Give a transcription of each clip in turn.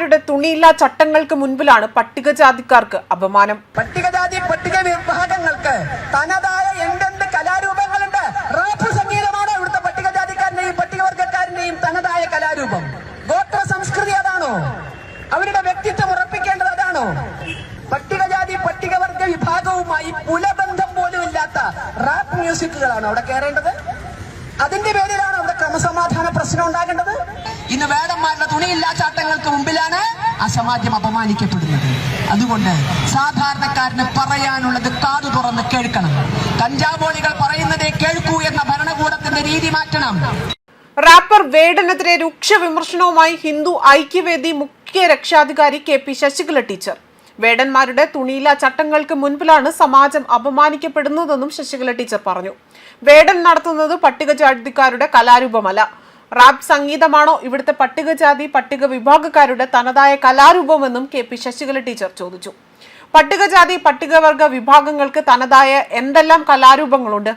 വേടന്മാരുടെ തുണിയില്ലാ ചട്ടങ്ങൾക്ക് മുൻപിലാണ് പട്ടികജാതിക്കാർക്ക് അപമാനം. പട്ടികജാതി പട്ടിക വിഭാഗങ്ങൾക്ക് തനതായ എന്തെന്ത് കലാരൂപങ്ങളുണ്ട്? റാപ്പ് സംഗീതമാണ് ഇവിടുത്തെ പട്ടികജാതിക്കാരന്റെയും പട്ടികവർഗക്കാരന്റെയും തനതായ കലാരൂപം. ഗോത്ര സംസ്കൃതി അതാണോ? അവരുടെ വ്യക്തിത്വം ഉറപ്പിക്കേണ്ടത് അതാണോ? പട്ടികജാതി പട്ടികവർഗ വിഭാഗവുമായി പുലബന്ധം പോലും ഇല്ലാത്ത റാപ്പ് മ്യൂസിക്കുകളാണ് അവിടെ കയറേണ്ടത് അതിന്റെ പേരിലാണ് അവിടെ ക്രമസമാധാന പ്രശ്നം ഉണ്ടാകേണ്ടത്? ഇന്ന് വേടന്മാരുടെ തുണിയില്ലാ ചാട്ടങ്ങൾക്ക് മുമ്പിലാണ് ആ സമാജം അപമാനിക്കപ്പെടുന്നത്. അതുകൊണ്ട് സാധാരണക്കാരന് പറയാനുള്ളത് കാതു തുറന്ന് കേൾക്കണം. കഞ്ചാവോളികൾ പറയുന്നതേ കേൾക്കൂ എന്ന ഭരണകൂടത്തിന്റെ രീതി മാറ്റണം. റാപ്പർ വേടനെതിരെ രൂക്ഷ വിമർശനവുമായി ഹിന്ദു ഐക്യവേദി മുഖ്യ രക്ഷാധികാരി കെ പി ശശികല ടീച്ചർ. വേടന്മാരുടെ തുണിയില്ലാ ചട്ടങ്ങൾക്ക് മുൻപിലാണ് സമാജം അപമാനിക്കപ്പെടുന്നതെന്നും ശശികല ടീച്ചർ പറഞ്ഞു. വേടൻ നടത്തുന്നത് പട്ടികജാതിക്കാരുടെ കലാരൂപമല്ല. റാപ്പ് സംഗീതമാണോ ഇവിടുത്തെ പട്ടികജാതി പട്ടിക വിഭാഗക്കാരുടെ തനതായ കലാരൂപമെന്നും കെ പി ശശികല ടീച്ചർ ചോദിച്ചു. പട്ടികജാതി പട്ടികവർഗ വിഭാഗങ്ങൾക്ക് തനതായ എന്തെല്ലാം കലാരൂപങ്ങളുണ്ട്?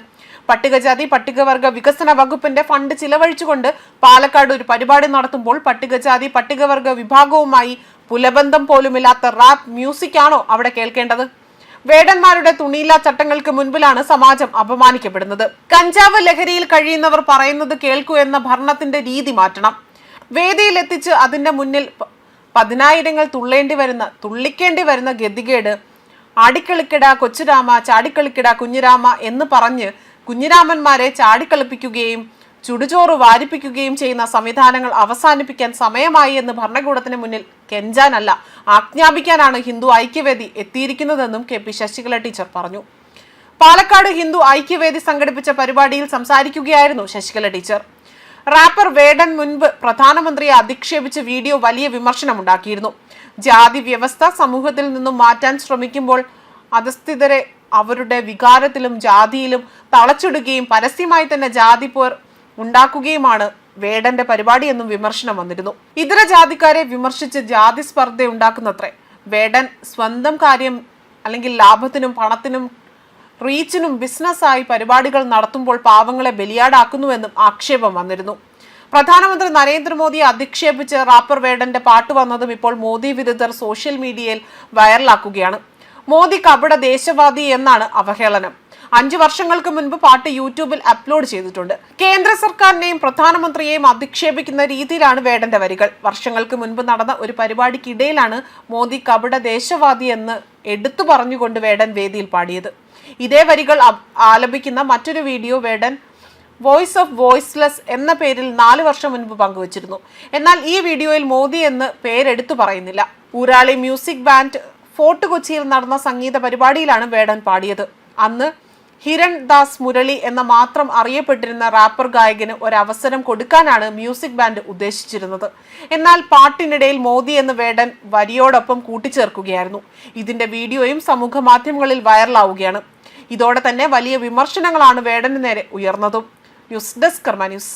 പട്ടികജാതി പട്ടികവർഗ വികസന വകുപ്പിന്റെ ഫണ്ട് ചിലവഴിച്ചുകൊണ്ട് പാലക്കാട് ഒരു പരിപാടി നടത്തുമ്പോൾ പട്ടികജാതി പട്ടികവർഗ വിഭാഗവുമായി പുലബന്ധം പോലുമില്ലാത്ത റാപ്പ് മ്യൂസിക് ആണോ അവിടെ കേൾക്കേണ്ടത്? വേടന്മാരുടെ തുണിയില്ലാ ചട്ടങ്ങൾക്ക് മുൻപിലാണ് സമാജം അപമാനിക്കപ്പെടുന്നത്. കഞ്ചാവ് ലഹരിയിൽ കഴിയുന്നവർ പറയുന്നത് കേൾക്കൂ എന്ന ഭരണത്തിന്റെ രീതി മാറ്റണം. വേദിയിലെത്തിച്ച് അതിന്റെ മുന്നിൽ പതിനായിരങ്ങൾ തുള്ളേണ്ടി വരുന്ന തുള്ളിക്കേണ്ടി വരുന്ന ഗതികേട് ആടിക്കളിക്കിട കൊച്ചുരാമ ചാടിക്കളിക്കിട കുഞ്ഞിരാമ എന്ന് പറഞ്ഞ് കുഞ്ഞിരാമന്മാരെ ചാടിക്കളിപ്പിക്കുകയും ചുടുചോറ് വാരിപ്പിക്കുകയും ചെയ്യുന്ന സംവിധാനങ്ങൾ അവസാനിപ്പിക്കാൻ സമയമായി എന്ന് ഭരണകൂടത്തിന് മുന്നിൽ കെഞ്ചാനല്ല. ആജ്ഞാപിക്കാനാണ് ഹിന്ദു ഐക്യവേദി എത്തിയിരിക്കുന്നതെന്നും കെ പി ശശികല ടീച്ചർ പറഞ്ഞു. പാലക്കാട് ഹിന്ദു ഐക്യവേദി സംഘടിപ്പിച്ച പരിപാടിയിൽ സംസാരിക്കുകയായിരുന്നു ശശികല ടീച്ചർ. റാപ്പർ വേടൻ മുൻപ് പ്രധാനമന്ത്രിയെ അധിക്ഷേപിച്ച് വീഡിയോ വലിയ വിമർശനമുണ്ടാക്കിയിരുന്നു. ജാതി വ്യവസ്ഥ സമൂഹത്തിൽ നിന്നും മാറ്റാൻ ശ്രമിക്കുമ്പോൾ അധസ്ഥിതരെ അവരുടെ വികാരത്തിലും ജാതിയിലും തളച്ചിടുകയും പരസ്യമായി തന്നെ ജാതി പോർ ഉണ്ടാക്കുകയുമാണ് വേടന്റെ പരിപാടി എന്നും വിമർശനം വന്നിരുന്നു. ഇതര ജാതിക്കാരെ വിമർശിച്ച് ജാതി സ്പർദ്ധ ഉണ്ടാക്കുന്നത്രേ വേടൻ സ്വന്തം കാര്യം അല്ലെങ്കിൽ ലാഭത്തിനും പണത്തിനും റീച്ചിനും ബിസിനസ്സായി പരിപാടികൾ നടത്തുമ്പോൾ പാവങ്ങളെ ബലിയാടാക്കുന്നുവെന്നും ആക്ഷേപം വന്നിരുന്നു. പ്രധാനമന്ത്രി നരേന്ദ്രമോദിയെ അധിക്ഷേപിച്ച് റാപ്പർ വേടന്റെ പാട്ട് വന്നതും ഇപ്പോൾ മോദി വിരുദ്ധർ സോഷ്യൽ മീഡിയയിൽ വൈറലാക്കുകയാണ്. മോദി കപട ദേശവാദി എന്നാണ് അവഹേളനം. അഞ്ചു വർഷങ്ങൾക്ക് മുൻപ് പാട്ട് യൂട്യൂബിൽ അപ്ലോഡ് ചെയ്തിട്ടുണ്ട്. കേന്ദ്ര സർക്കാരിനെയും പ്രധാനമന്ത്രിയെയും അധിക്ഷേപിക്കുന്ന രീതിയിലാണ് വേടന്റെ വരികൾ. വർഷങ്ങൾക്ക് മുൻപ് നടന്ന ഒരു പരിപാടിക്കിടയിലാണ് മോദി കപട ദേശവാദി എന്ന് എടുത്തു പറഞ്ഞുകൊണ്ട് വേടൻ വേദിയിൽ പാടിയത്. ഇതേ വരികൾ ആലപിക്കുന്ന മറ്റൊരു video Vedan voice of voiceless എന്ന പേരിൽ നാല് വർഷം മുൻപ് പങ്കുവച്ചിരുന്നു. എന്നാൽ ഈ വീഡിയോയിൽ മോദി എന്ന് പേരെടുത്തു പറയുന്നില്ല. ഊരാളി മ്യൂസിക് ബാൻഡ് ഫോർട്ട് കൊച്ചിയിൽ നടന്ന സംഗീത പരിപാടിയിലാണ് വേടൻ പാടിയത്. അന്ന് ഹിരൺ ദാസ് മുരളി എന്ന മാത്രം അറിയപ്പെട്ടിരുന്ന റാപ്പർ ഗായകന് ഒരവസരം കൊടുക്കാനാണ് മ്യൂസിക് ബാൻഡ് ഉദ്ദേശിച്ചിരുന്നത്. എന്നാൽ പാട്ടിനിടയിൽ മോദി എന്ന വേടൻ വരിയോടൊപ്പം കൂട്ടിച്ചേർക്കുകയായിരുന്നു. ഇതിന്റെ വീഡിയോയും സമൂഹ മാധ്യമങ്ങളിൽ വൈറലാവുകയാണ്. ഇതോടെ തന്നെ വലിയ വിമർശനങ്ങളാണ് വേടന് നേരെ ഉയർന്നതും. News desk Karma news.